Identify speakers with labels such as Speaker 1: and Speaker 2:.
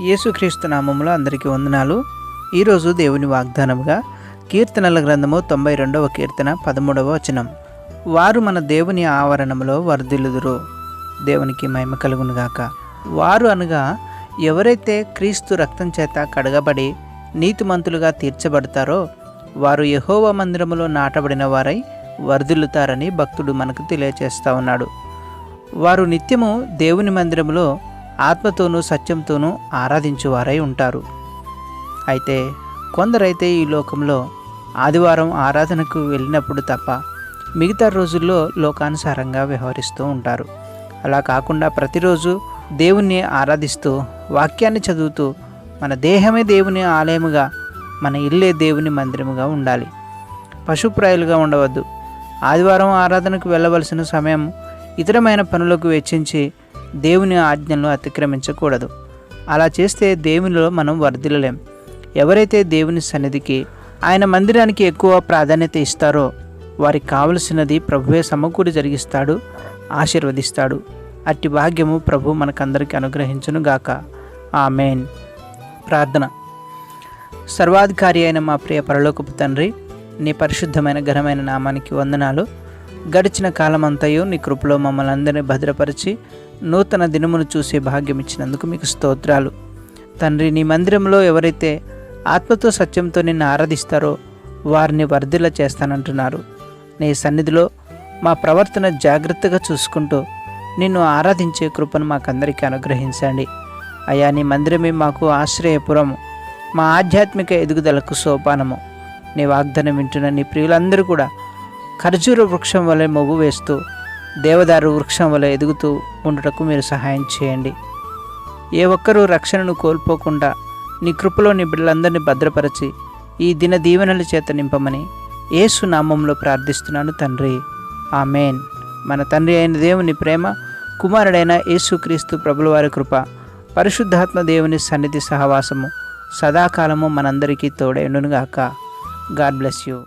Speaker 1: యేసుక్రీస్తు నామములో అందరికీ వందనాలు. ఈరోజు దేవుని వాగ్దానముగా కీర్తనల గ్రంథము తొంభై రెండవ కీర్తన పదమూడవ వచనం. వారు మన దేవుని ఆవరణములో వర్ధిల్లుదురు. దేవునికి మహిమ కలుగునుగాక వారు అనగా ఎవరైతే క్రీస్తు రక్తం చేత కడగబడి నీతిమంతులుగా తీర్చబడతారో వారు యహోవ మందిరములో నాటబడిన వారై వర్ధిల్లుతారని భక్తుడు మనకు తెలియచేస్తా ఉన్నాడు. వారు నిత్యము దేవుని మందిరములో ఆత్మతోనూ సత్యంతోనూ ఆరాధించువారై ఉంటారు. అయితే కొందరైతే ఈ లోకంలో ఆదివారం ఆరాధనకు వెళ్ళినప్పుడు తప్ప మిగతా రోజుల్లో లోకానుసారంగా వ్యవహరిస్తూ ఉంటారు. అలా కాకుండా ప్రతిరోజు దేవుణ్ణి ఆరాధిస్తూ వాక్యాన్ని చదువుతూ మన దేహమే దేవుని ఆలయముగా మన ఇల్లే దేవుని మందిరముగా ఉండాలి. పశుప్రాయులుగా ఉండవద్దు. ఆదివారం ఆరాధనకు వెళ్ళవలసిన సమయం ఇతరమైన పనులకు వెచ్చించి దేవుని ఆజ్ఞలను అతిక్రమించకూడదు. అలా చేస్తే దేవునిలో మనం వర్ధిల్లలేం. ఎవరైతే దేవుని సన్నిధికి ఆయన మందిరానికి ఎక్కువ ప్రాధాన్యత ఇస్తారో వారికి కావలసినది ప్రభువే సమకూరి జరిగిస్తాడు ఆశీర్వదిస్తాడు. అట్టి భాగ్యము ప్రభు మనకందరికీ అనుగ్రహించును గాక. ఆమెన్. ప్రార్థన. సర్వాధికారి అయిన మా ప్రియ పరలోకపు తండ్రి నీ పరిశుద్ధమైన ఘనమైన నామానికి వందనాలు. గడిచిన కాలమంతయు నీ కృపలో మమ్మల్ని అందరినీ భద్రపరిచి నూతన దినమును చూసే భాగ్యం ఇచ్చినందుకు మీకు స్తోత్రాలు. తండ్రి నీ మందిరంలో ఎవరైతే ఆత్మతో సత్యంతో నిన్ను ఆరాధిస్తారో వారిని వర్ధిల చేస్తానంటున్నారు. నీ సన్నిధిలో మా ప్రవర్తన జాగ్రత్తగా చూసుకుంటూ నిన్ను ఆరాధించే కృపను మాకందరికీ అనుగ్రహించండి. అయా నీ మందిరమే మాకు ఆశ్రయపురము మా ఆధ్యాత్మిక ఎదుగుదలకు సోపానము. నీ వాగ్దానం వింటున్న నీ ప్రియులందరూ కూడా ఖర్జూర వృక్షం వలె మొగ్గు వేస్తూ దేవదారు వృక్షం వలె ఎదుగుతూ ఉండుటకు మీరు సహాయం చేయండి. ఏ ఒక్కరూ రక్షణను కోల్పోకుండా నీ కృపలోని బిడ్డలందరినీ భద్రపరచి ఈ దిన దీవెనల చేత నింపమని ఏసు నామంలో ప్రార్థిస్తున్నాను తండ్రి. ఆమెన్. మన తండ్రి అయిన దేవుని ప్రేమ కుమారుడైన యేసుక్రీస్తు ప్రభులవారి కృప పరిశుద్ధాత్మ దేవుని సన్నిధి సహవాసము సదాకాలము మనందరికీ తోడైండునుగాక గాడ్ బ్లెస్ యూ.